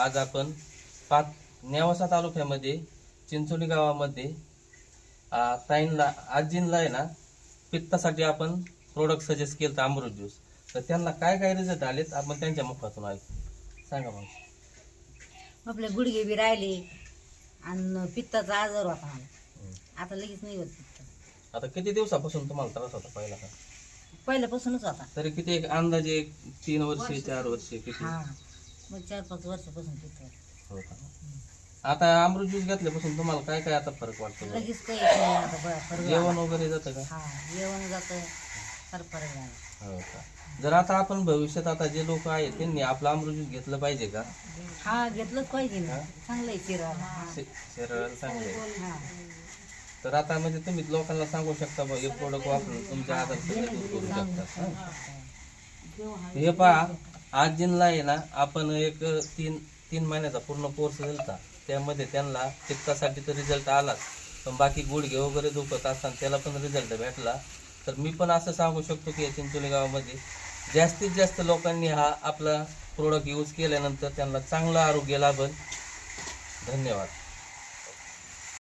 आज आपण पाच नेवासा तालुक्यामध्ये चिंचोली गावामध्ये आ, ताईंला आजींला आहे ना पित्तासाठी आपण प्रोडक्ट सजेस्ट केलं तर अमृत ज्यूस तर त्यांना काय काय रिझल्ट आलेत? आपण त्यांच्या मुखातून ऐकू. सांगा मग. आपले गुडघे बी राहिले आणि पित्ताचा आजार होता मला. आता लगेच नाही होत पित्त. आता किती दिवसापासून तुम्हाला त्रास होता पहिला का? पहिल्यापासूनच होता. तरी किती एक अंदाजे तीन वर्षे चार वर्षे किती? मग चार पाच वर्षापासून. हो का? आता अमृत ज्यूस घेतल्यापासून तुम्हाला काय काय आता फरक वाटतो बरं? लगेच काही नाही आता जेवण. वगैरे जातं का? हा जेवण जातं फार फरक झाला हो का? जर आता आपण भविष्यात आता जे लोक आहेत त्यांनी आपलं अमृत ज्यूस घेतलं पाहिजे का? हा घेतलंच पाहिजे ना. चांगलं आहे शे- शरीराला चांगलं आहे. हा. तर आता म्हणजे तुम्ही लोकांना सांगू शकता बा हे प्रोडक्ट वापरून तुमच्या आजार सगळे दूर करू हे पहा आजींला आहे ना आपण एक तीन तीन महिन्याचा पूर्ण कोर्स दिलता. त्यामध्ये त्यांना पित्तासाठी तर रिझल्ट आलाच. पण बाकी गुडघे वगैरे दुखत असताना त्याला पण रिझल्ट भेटला. तर मी पण असं सांगू शकतो की या चिंचोली गावामध्ये जास्तीत जास्त लोकांनी हा आपला प्रोडक्ट यूज केल्यानंतर त्यांना चांगलं आरोग्य लाभल. धन्यवाद.